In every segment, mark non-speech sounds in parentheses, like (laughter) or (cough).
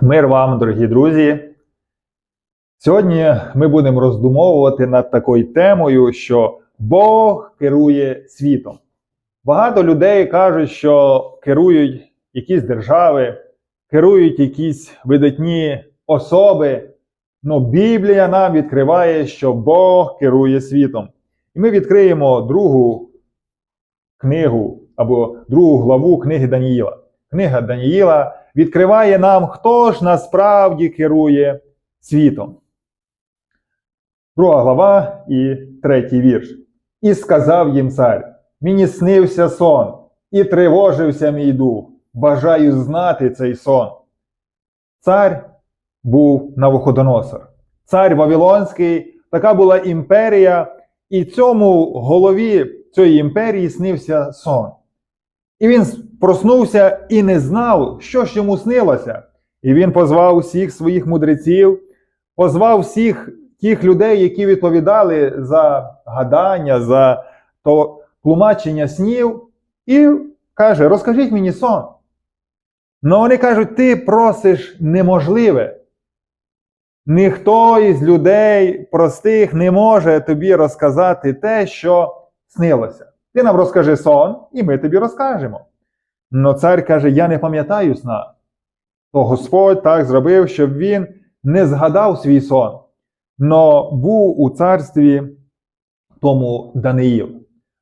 Мир вам, дорогі друзі. Сьогодні ми будемо роздумовувати над такою темою, що Бог керує світом. Багато людей кажуть, що керують якісь держави, керують якісь видатні особи. Но Біблія нам відкриває, що Бог керує світом. І ми відкриємо другу книгу або другу главу книги Даніїла. Книга Даніїла відкриває нам, хто ж насправді керує світом. Друга глава і третій вірш. І сказав їм цар: Мені снився сон, і тривожився мій дух. Бажаю знати цей сон. Цар був Навуходоносор. Цар Вавилонський, така була імперія, і цьому голові цієї імперії снився сон. І він проснувся і не знав, що ж йому снилося. І він позвав всіх своїх мудреців, позвав всіх тих людей, які відповідали за гадання, за то тлумачення снів, і каже: Розкажіть мені сон. Ну вони кажуть, ти просиш неможливе. Ніхто із людей простих не може тобі розказати те, що снилося. Ти нам розкажи сон, і ми тобі розкажемо. Но цар каже: Я не пам'ятаю сна. То Господь так зробив, щоб він не згадав свій сон, но був у царстві тому Даниїл.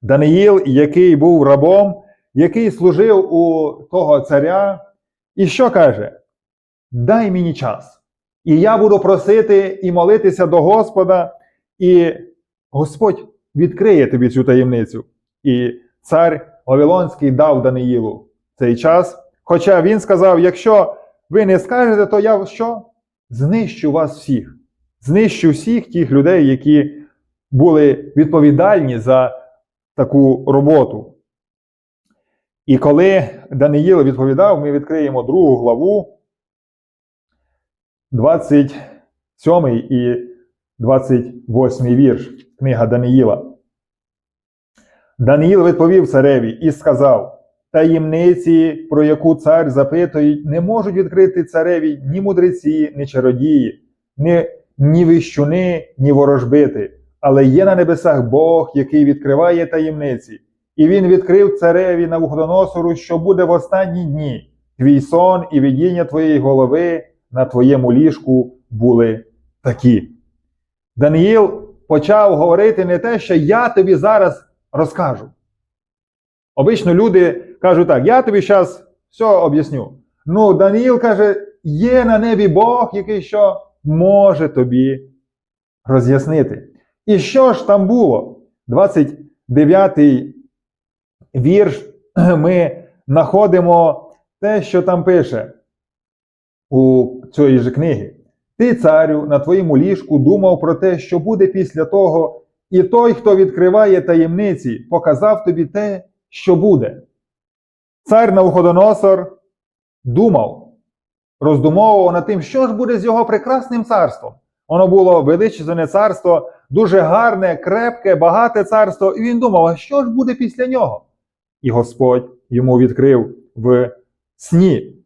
Даниїл, який був рабом, який служив у того царя, і що каже? Дай мені час. І я буду просити і молитися до Господа, і Господь відкриє тобі цю таємницю. І цар Вавилонський дав Даниїлу цей час. Хоча він сказав: якщо ви не скажете, то я що? Знищу вас всіх. Знищу всіх тих людей, які були відповідальні за таку роботу. І коли Даниїл відповідав, ми відкриємо другу главу, 27 і 28 вірш, книга Даниїла. Даниїл відповів цареві і сказав: таємниці, про яку цар запитують, не можуть відкрити цареві ні мудреці, ні чародії, ні, ні вищуни, ні ворожбити. Але є на небесах Бог, який відкриває таємниці, і він відкрив цареві на Навуходоносору, що буде в останні дні. Твій сон і видіння твоєї голови на твоєму ліжку були такі. Даниїл почав говорити не те, що я тобі зараз розкажу. Обично люди кажуть так, я тобі зараз все об'ясню. Ну, Даниїл каже, є на небі Бог, який що може тобі роз'яснити. І що ж там було? 29-й вірш (clears throat) ми знаходимо те, що там пише у цієї ж книги. Ти, царю, на твоєму ліжку думав про те, що буде після того, і той, хто відкриває таємниці, показав тобі те, що буде. Цар Навуходоносор думав, роздумовував над тим, що ж буде з його прекрасним царством. Воно було величезне царство, дуже гарне, крепке, багате царство, і він думав, а що ж буде після нього? І Господь йому відкрив в сні.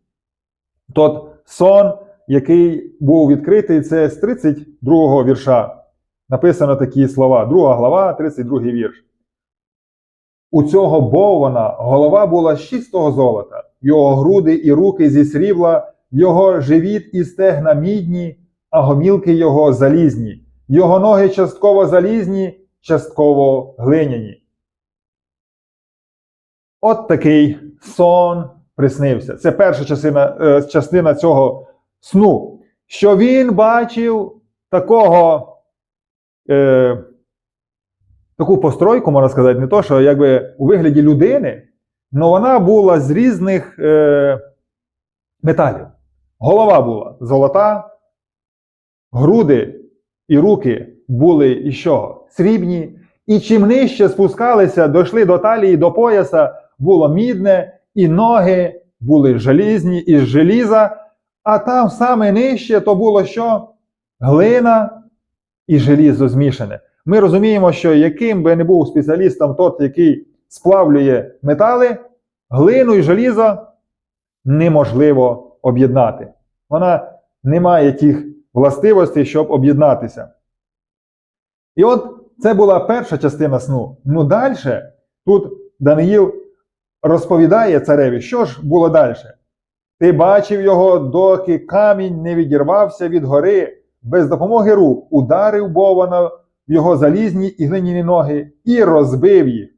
Тот сон, який був відкритий, це з 32 го вірша. Написано такі слова, друга глава, 32 вірш. У цього Боввана голова була з чистого золота, його груди і руки зі срібла, його живіт і стегна мідні, а гомілки його залізні, його ноги частково залізні, частково глиняні. От такий сон приснився. Це перша частина, е, частина цього сну, що він бачив такого. Е, таку постройку, можна сказати, не то, що якби у вигляді людини, але вона була з різних е, металів. Голова була золота, груди і руки були і що? Срібні. І чим нижче спускалися, дійшли до талії, до пояса, було мідне, і ноги були желізні із желіза, а там саме нижче то було що? Глина і желізо змішане. Ми розуміємо, що яким би не був спеціалістом тот, який сплавлює метали, глину і желізо неможливо об'єднати. Вона не має тих властивостей, щоб об'єднатися. І от це була перша частина сну. Ну далі тут Даниїл розповідає цареві, що ж було далі. Ти бачив його, доки камінь не відірвався від гори, без допомоги рук, ударив Бована в його залізні і глиняні ноги і розбив їх.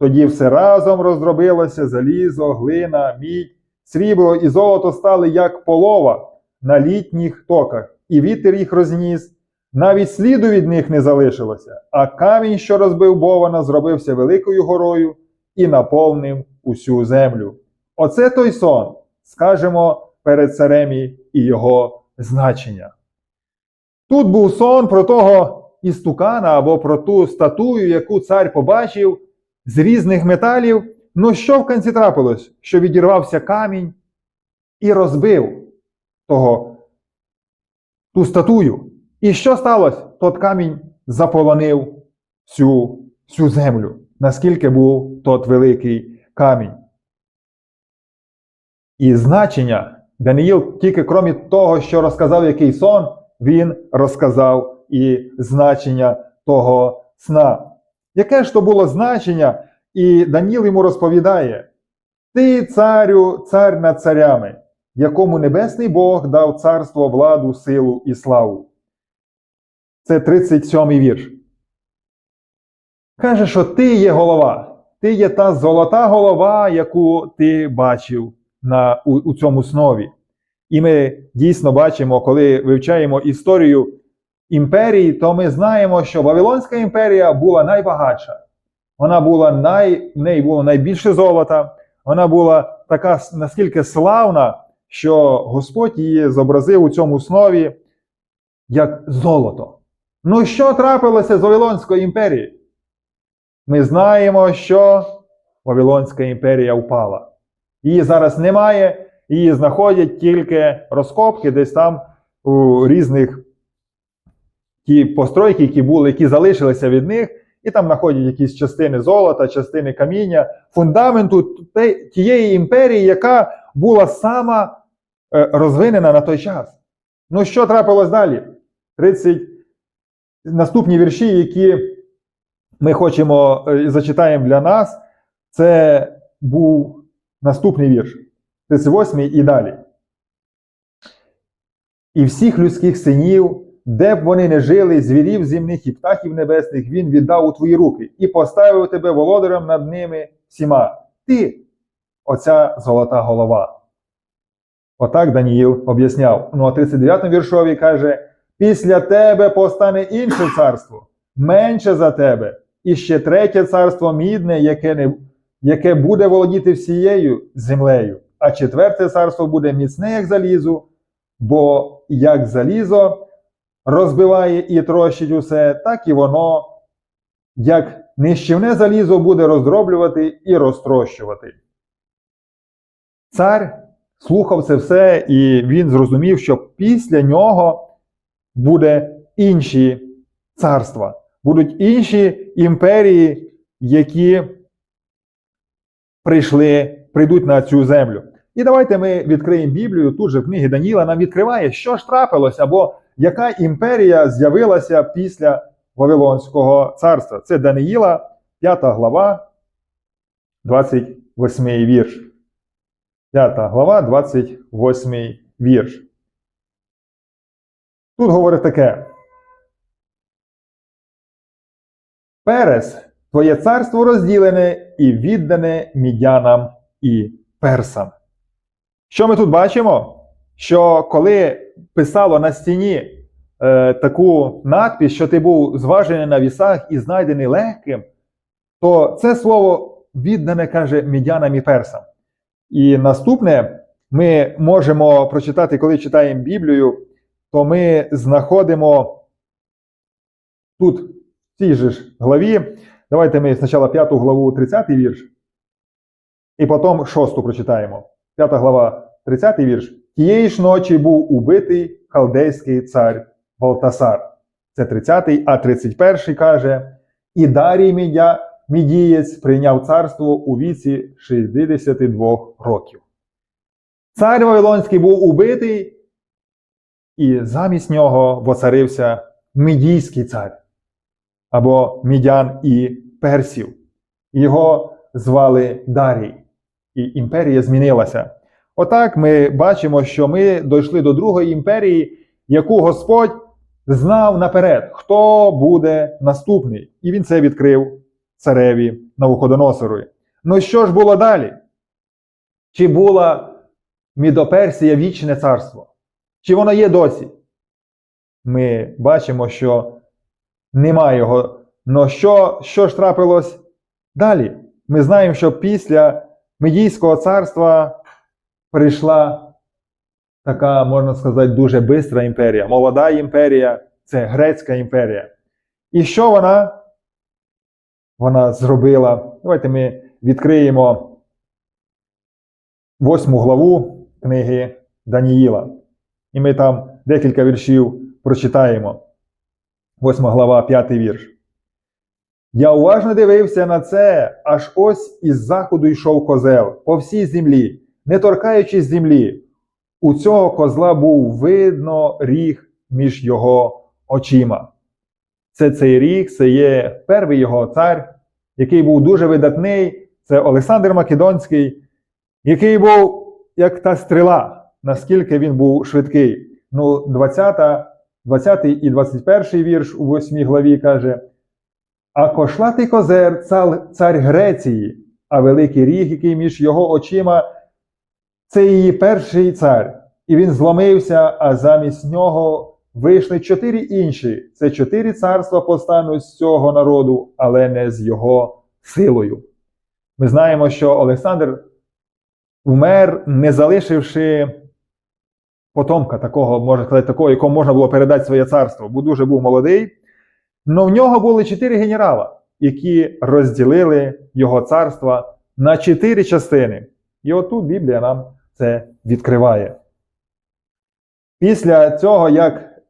Тоді все разом роздробилося залізо, глина, мідь, срібло і золото стали як полова на літніх токах, і вітер їх розніс. Навіть сліду від них не залишилося, а камінь, що розбив Бована, зробився великою горою і наповнив усю землю. Оце той сон, скажемо перед царем і його значення. Тут був сон про того істукана або про ту статую, яку цар побачив з різних металів. Ну що в кінці трапилось? Що відірвався камінь і розбив того, ту статую. І що сталося? Тот камінь заполонив всю, всю землю, наскільки був тот великий камінь. І значення Даниїл, тільки крім того, що розказав який сон, він розказав і значення того сна. Яке ж то було значення? І Даніл йому розповідає: Ти, царю, цар над царями, якому небесний Бог дав царство, владу, силу і славу. Це 37-й вірш. Каже, що ти є голова. Ти є та золота голова, яку ти бачив на, у, у цьому снові. І ми дійсно бачимо, коли вивчаємо історію імперії, то ми знаємо, що Вавилонська імперія була найбагатша. Вона була най, в неї було найбільше золота, вона була така наскільки славна, що Господь її зобразив у цьому снові як золото. Ну, що трапилося з Вавилонською імперією? Ми знаємо, що Вавилонська імперія впала. Її зараз немає, її знаходять тільки розкопки десь там у різних ті постройки, які були, які залишилися від них, і там знаходять якісь частини золота, частини каміння, фундаменту тієї імперії, яка була сама е, розвинена на той час. Ну, що трапилось далі? 30 наступні вірші, які ми хочемо зачитаємо для нас, це був наступний вірш, 38 і далі. І всіх людських синів, де б вони не жили, звірів земних і птахів небесних, він віддав у твої руки і поставив тебе володарем над ними всіма. Ти, оця золота голова. Отак Даніїл об'ясняв. Ну, а 39 віршові каже: після тебе постане інше царство, менше за тебе, і ще третє царство мідне, яке не, яке буде володіти всією землею, а четверте царство буде міцне, як залізо, бо як залізо розбиває і трощить усе, так і воно, як нищівне залізо буде роздроблювати і розтрощувати. Цар слухав це все, і він зрозумів, що після нього буде інші царства, будуть інші імперії, які прийшли, прийдуть на цю землю. І давайте ми відкриємо Біблію. Тут же в книгі Даніла нам відкриває, що ж трапилось, або яка імперія з'явилася після Вавилонського царства. Це Даниїла, 5 глава, 28 вірш. 5 глава, 28 вірш. Тут говорить таке. Перес, твоє царство розділене і віддане мідянам і персам. Що ми тут бачимо? Що коли писало на стіні е, таку надпись, що ти був зважений на вісах і знайдений легким, то це слово віддане каже мідянам і персам. І наступне ми можемо прочитати, коли читаємо Біблію, то ми знаходимо тут в цій же ж главі. Давайте ми спочатку 5 главу 30 вірш, і потім 6 прочитаємо. 5 глава, 30 вірш. Тієї ж ночі був убитий халдейський цар Валтасар. Це 30, а 31 каже: І Дарій Мідя, Мідієць прийняв царство у віці 62 років. Цар Вавилонський був убитий, і замість нього воцарився Мідійський цар або Мідян і Персів. Його звали Дарій, і імперія змінилася. Отак ми бачимо, що ми дійшли до другої імперії, яку Господь знав наперед, хто буде наступний. І він це відкрив цареві Навуходоносорові. Ну що ж було далі? Чи була Мідоперсія вічне царство? Чи воно є досі? Ми бачимо, що немає його. Но що, що ж трапилось далі? Ми знаємо, що після Медійського царства прийшла така, можна сказати, дуже бистра імперія. Молода імперія це Грецька імперія. І що вона? Вона зробила. Давайте ми відкриємо восьму главу книги Даніїла. І ми там декілька віршів прочитаємо. Восьма глава, п'ятий вірш. Я уважно дивився на це, аж ось із заходу йшов козел по всій землі, не торкаючись землі. У цього козла був видно ріг між його очима. Це цей ріг, це є перший його цар, який був дуже видатний. Це Олександр Македонський, який був як та стріла, наскільки він був швидкий. Ну, 20, 20 і 21 вірш у 8 главі каже: А кошлатий козер цар, Греції, а великий ріг, який між його очима, це її перший цар. І він зломився, а замість нього вийшли чотири інші. Це чотири царства постануть з цього народу, але не з його силою. Ми знаємо, що Олександр вмер, не залишивши потомка такого, можна сказати, такого, якому можна було передати своє царство, бо дуже був молодий. Но в нього були чотири генерала, які розділили його царство на чотири частини. І отут Біблія нам це відкриває. Після цього, як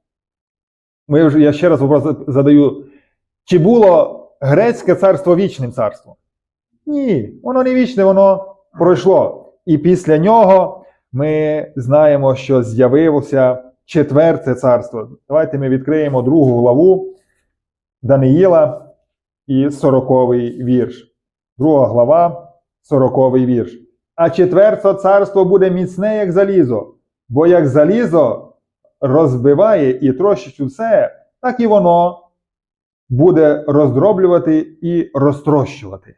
ми вже, я ще раз вопрос задаю, чи було грецьке царство вічним царством? Ні, воно не вічне, воно пройшло. І після нього ми знаємо, що з'явилося четверте царство. Давайте ми відкриємо другу главу Даниїла і сороковий вірш. Друга глава, сороковий вірш. А четверте царство буде міцне, як залізо, бо як залізо розбиває і трощить усе, так і воно буде роздроблювати і розтрощувати.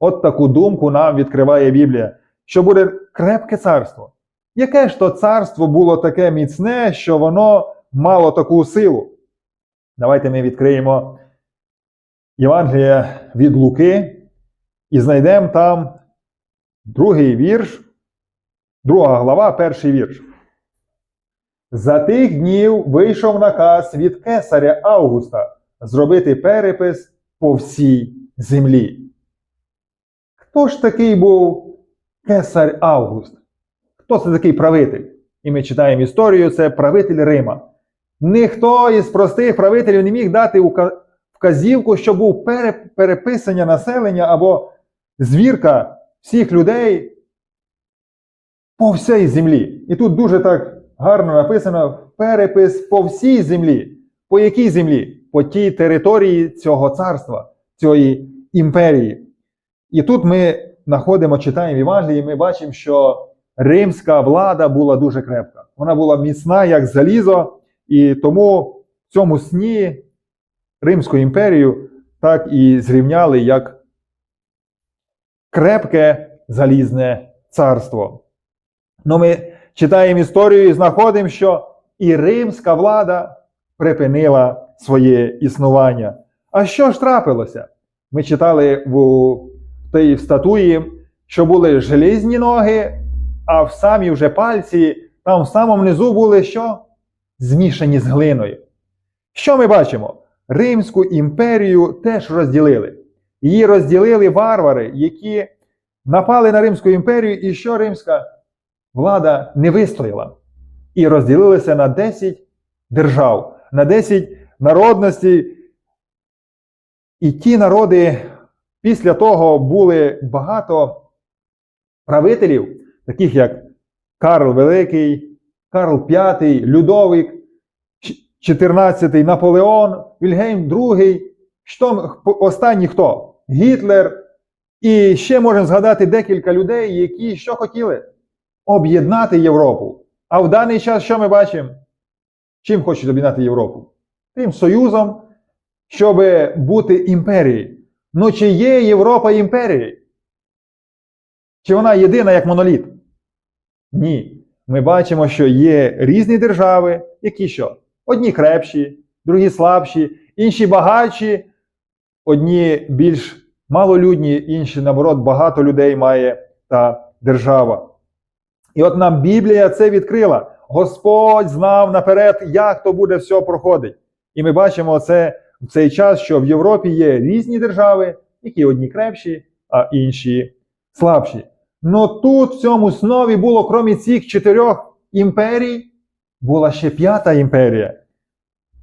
От таку думку нам відкриває Біблія, що буде крепке царство. Яке ж то царство було таке міцне, що воно мало таку силу? Давайте ми відкриємо Євангелія від Луки і знайдемо там другий вірш, друга глава, перший вірш. За тих днів вийшов наказ від кесаря Августа зробити перепис по всій землі. Хто ж такий був кесар Август? Хто це такий правитель? І ми читаємо історію, це правитель Рима. Ніхто із простих правителів не міг дати вказівку, що був переписання населення або звірка всіх людей по всій землі. І тут дуже так гарно написано перепис по всій землі. По якій землі? По тій території цього царства, цієї імперії. І тут ми знаходимо, читаємо Євангелії, ми бачимо, що римська влада була дуже крепка. Вона була міцна, як залізо, і тому в цьому сні Римську імперію так і зрівняли як крепке залізне царство. Ну, ми читаємо історію і знаходимо, що і римська влада припинила своє існування. А що ж трапилося? Ми читали в тій статуї, що були желізні ноги, а в самі вже пальці, там в самому низу були що? Змішані з глиною. Що ми бачимо? Римську імперію теж розділили. Її розділили варвари, які напали на Римську імперію, і що римська влада не вистояла. І розділилися на 10 держав, на 10 народностей. І ті народи після того були багато правителів, таких як Карл Великий, Карл V, Людовик, 14, Наполеон, Вільгельм II, що, останній хто? Гітлер. І ще можемо згадати декілька людей, які що хотіли? Об'єднати Європу. А в даний час що ми бачимо? Чим хочуть об'єднати Європу? Тим союзом, щоб бути імперією. Ну чи є Європа імперією? Чи вона єдина як моноліт? Ні. Ми бачимо, що є різні держави, які що? Одні крепші, другі слабші, інші багатші, одні більш малолюдні, інші, наоборот, багато людей має та держава. І от нам Біблія це відкрила. Господь знав наперед, як то буде все проходить. І ми бачимо це в цей час, що в Європі є різні держави, які одні крепші, а інші слабші. Но тут, в цьому снові було, крім цих чотирьох імперій, була ще п'ята імперія.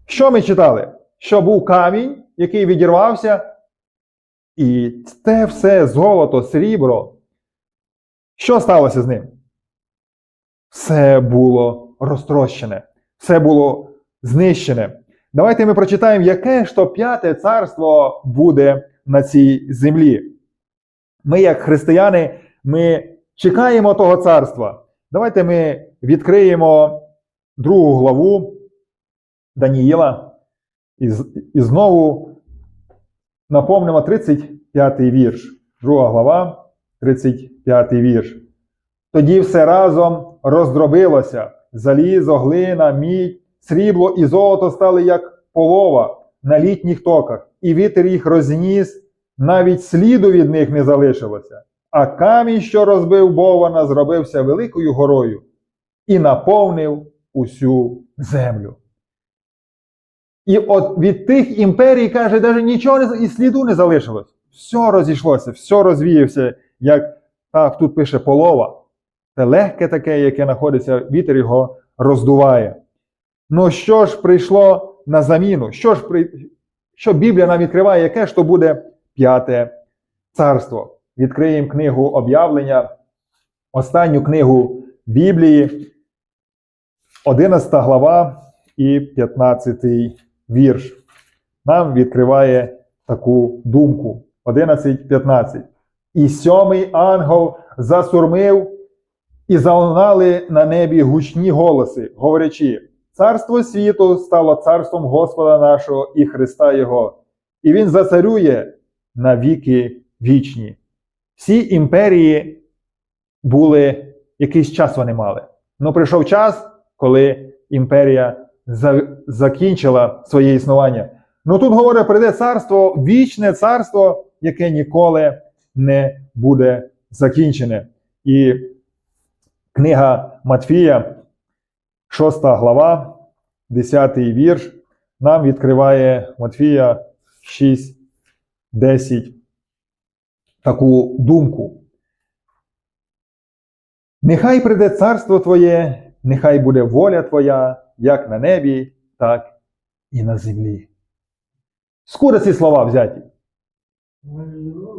Що ми читали? Що був камінь, який відірвався, і те все золото, срібло. Що сталося з ним? Все було розтрощене, все було знищене. Давайте ми прочитаємо, яке ж то п'яте царство буде на цій землі. Ми, як християни, ми чекаємо того царства. Давайте ми відкриємо другу главу Даніїла і, і знову наповнимо 35-й вірш. Друга глава, 35-й вірш. Тоді все разом роздробилося. Залізо, глина, мідь, срібло і золото стали як полова на літніх токах, і вітер їх розніс, навіть сліду від них не залишилося. А камінь, що розбив Бована, зробився великою горою і наповнив усю землю. І от від тих імперій, каже, навіть нічого і сліду не залишилось. Все розійшлося, все розвіявся, як так, тут пише полова. Це легке таке, яке знаходиться, вітер його роздуває. Ну що ж прийшло на заміну? Що ж при... що Біблія нам відкриває, яке ж то буде п'яте царство? Відкриємо книгу об'явлення, останню книгу Біблії, 11 глава і 15 вірш. Нам відкриває таку думку. 11.15. І сьомий ангел засурмив, і залунали на небі гучні голоси, говорячи: Царство світу стало царством Господа нашого і Христа Його, і Він зацарює на віки вічні. Всі імперії були, якийсь час вони мали. Ну прийшов час, коли імперія за, закінчила своє існування. Ну тут говорить, прийде царство, вічне царство, яке ніколи не буде закінчене. І книга Матфія, 6 глава, 10 вірш, нам відкриває Матфія 6, 10 таку думку. Нехай прийде царство Твоє, нехай буде воля Твоя, як на небі, так і на землі. Скоро ці слова взяті.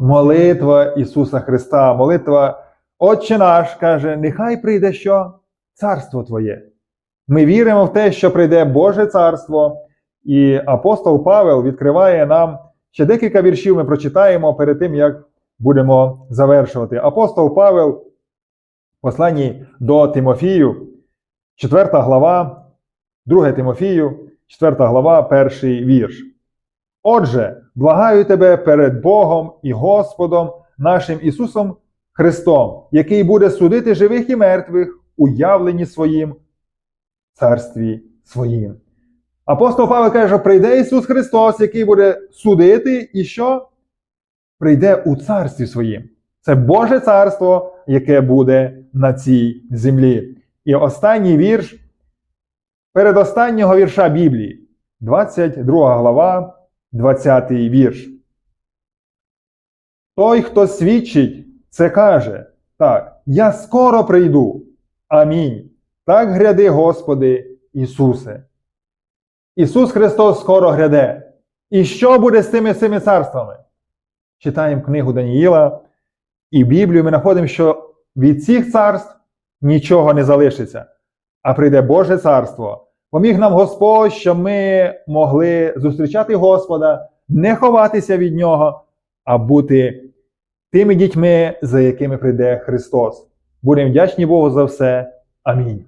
Молитва Ісуса Христа, молитва Отче наш каже, нехай прийде що? Царство Твоє. Ми віримо в те, що прийде Боже Царство, і апостол Павел відкриває нам ще декілька віршів. Ми прочитаємо перед тим, як будемо завершувати. Апостол Павел, посланні до Тимофію, 4 глава, 2 Тимофію, 4 глава, перший вірш. Отже, благаю тебе перед Богом і Господом нашим Ісусом Христом, який буде судити живих і мертвих у явленні своїм царстві своїм. Апостол Павел каже, що прийде Ісус Христос, який буде судити, і що? Прийде у царстві своїм. Це Боже царство, яке буде на цій землі. І останній вірш передостаннього вірша Біблії, 22 глава, 20 вірш. Той, хто свідчить, це каже, так, я скоро прийду. Амінь. Так гряди, Господи Ісусе. Ісус Христос скоро гряде. І що буде з тими цими царствами? Читаємо книгу Даніїла, і Біблію ми знаходимо, що від цих царств нічого не залишиться. а прийде Боже царство. Поміг нам Господь, щоб ми могли зустрічати Господа, не ховатися від Нього, а бути тими дітьми, за якими прийде Христос. Будемо вдячні Богу за все. Амінь.